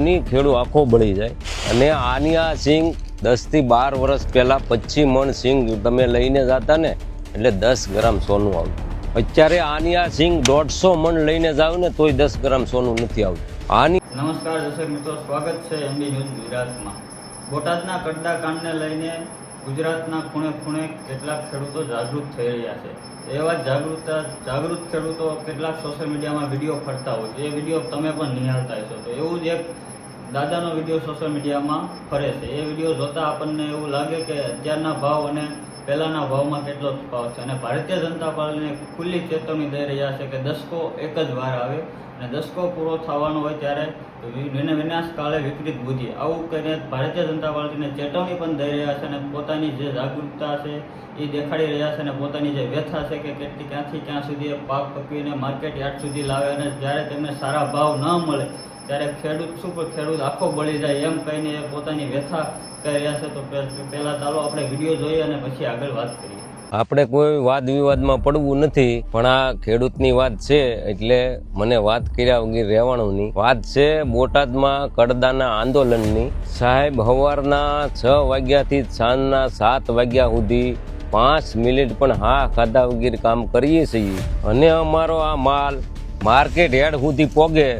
ની ખેડૂ આખો બળી જાય. અને આની આ સિંગ દસથી બાર વર્ષ પહેલા પચીસ મણ સિંગ તમે લઈને જતા ને, એટલે દસ ગ્રામ સોનું આવતું. અત્યારે આની આ સિંગ દોઢસો મણ લઈને જાવ ને, તોય દસ ગ્રામ સોનું નથી આવતું. આની નમસ્કાર દર્શક મિત્રો, સ્વાગત છે એમડી ન્યૂઝ ગુજરાતમાં. બોટાદના કડદા કાંડને લઈને ગુજરાતના ખૂણે ખૂણે કેટલાક ખેડૂતો જાગૃત થઈ રહ્યા છે. એવા જાગૃતતા, જાગૃત ખેડૂતો કેટલાક સોશિયલ મીડિયામાં વીડિયો ફરતા હોય એ વીડિયો તમે પણ નિહાળતા હશો. તો એવું જ એક દાદાનો વીડિયો સોશિયલ મીડિયામાં ફરે છે. એ વીડિયો જોતાં આપણને એવું લાગે કે અત્યારના ભાવ અને પહેલાંના ભાવમાં કેટલો તફાવત છે. અને ભારતીય જનતા પાર્ટીને ખુલ્લી ચેતવણી દઈ રહ્યા છે કે દસકો એક જ વાર આવે અને દસકો પૂરો થવાનો હોય ત્યારે વિ- વિનાશ કાળે વિપરીત બુદ્ધિ આવું કરીને ભારતીય જનતા પાર્ટીને ચેતવણી પણ દઈ રહ્યા છે અને પોતાની જે જાગૃતતા છે એ દેખાડી રહ્યા છે અને પોતાની જે વ્યથા છે કે કેટલી ક્યાંથી ક્યાં સુધી પાક પકવીને માર્કેટ યાર્ડ સુધી લાવે અને જ્યારે તેમને સારા ભાવ ન મળે ત્યારે ખેડૂત, શું ખેડૂત આખો બળી જાય એમ કહીને એ પોતાની વ્યથા કહી રહ્યા છે, તો પહેલા ચાલો આપણે વીડિયો જોઈએ અને પછી આગળ વાત કરીએ. આપણે કોઈ વાદ વિવાદમાં પડવું નથી, પણ આ ખેડૂતની વાત છે, એટલે મને વાત કર્યા વગર રહેવાનું વાત છે બોટાદમાં કડદાના આંદોલનની. સાહેબ, હવારના છ વાગ્યાથી સાંજના સાત વાગ્યા સુધી પાંચ મિનિટ પણ હા ખાધા વગેરે કામ કરીએ છીએ. અને અમારો આ માલ માર્કેટ હેડ સુધી પોગે.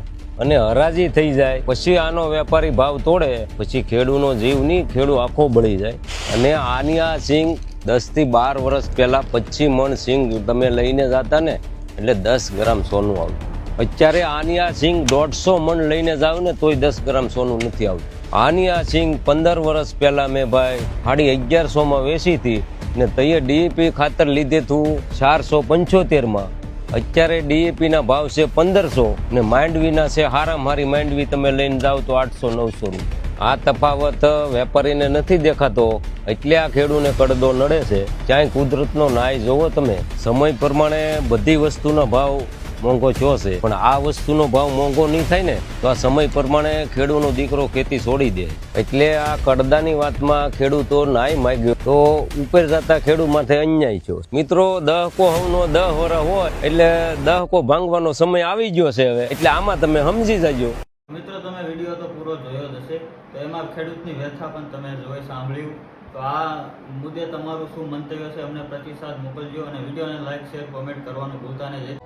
અને હરાજી થઈ જાય, પછી આનો વેપારી ભાવ તોડે, પછી ખેડૂનો જીવ નહીં, ખેડૂ આખો બળી જાય. અને આની આ સિંગ દસથી બાર વર્ષ પહેલા પચીસ મણ સિંગ તમે લઈને જતા ને, એટલે દસ ગ્રામ સોનું આવતું. અત્યારે આની આ દોઢસો મણ લઈને જાવ ને, તોય દસ ગ્રામ સોનું નથી આવતું. આની આ પંદર વર્ષ પહેલા મેં ભાઈ સાડી અગિયારસોમાં વેચી હતી ને તઈએ ડીએપી ખાતર લીધે તું ચારસો પંચોતેરમાં. અત્યારે ડીએપીના ભાવ છે પંદરસો ને માંડવીના છે હારામ હારી માંડવી. તમે લઈને જાઓ તો આઠસો નવસો આ તફાવત વેપારીને નથી દેખાતો. એટલે આ ખેડૂને કડદો નડે છે. ક્યાંય કુદરતનો નાય જોવો તમે. સમય પ્રમાણે બધી વસ્તુના ભાવ મોંઘો થયો છે. પણ આ વસ્તુનો ભાવ મોંઘો નહીં થાય ને, તો આ સમય પ્રમાણે ખેડૂતનો દીકરો ખેતી છોડી દે. એટલે આ કડદાની વાતમાં ખેડૂતો નાય માગ્યો. તો ઉપર જતા ખેડૂત માથે અન્યાય થયો. મિત્રો, દહકો હવનો દહ વર હોય, એટલે દહકો ભાંગવાનો સમય આવી ગયો છે હવે. એટલે આમાં તમે સમજી જજો. મિત્રો, તમે વીડિયો તો પૂરો જોયો જ હશે. તો એમાં ખેડૂતની વ્યથા પણ તમે જોઈ સાંભળ્યું. તો આ મુદ્દે તમારું શું મંતવ્ય છે, અમને પ્રતિસાદ મોકલજો અને વિડીયોને લાઈક શેર કોમેન્ટ કરવાનું ભૂલતા નહીં.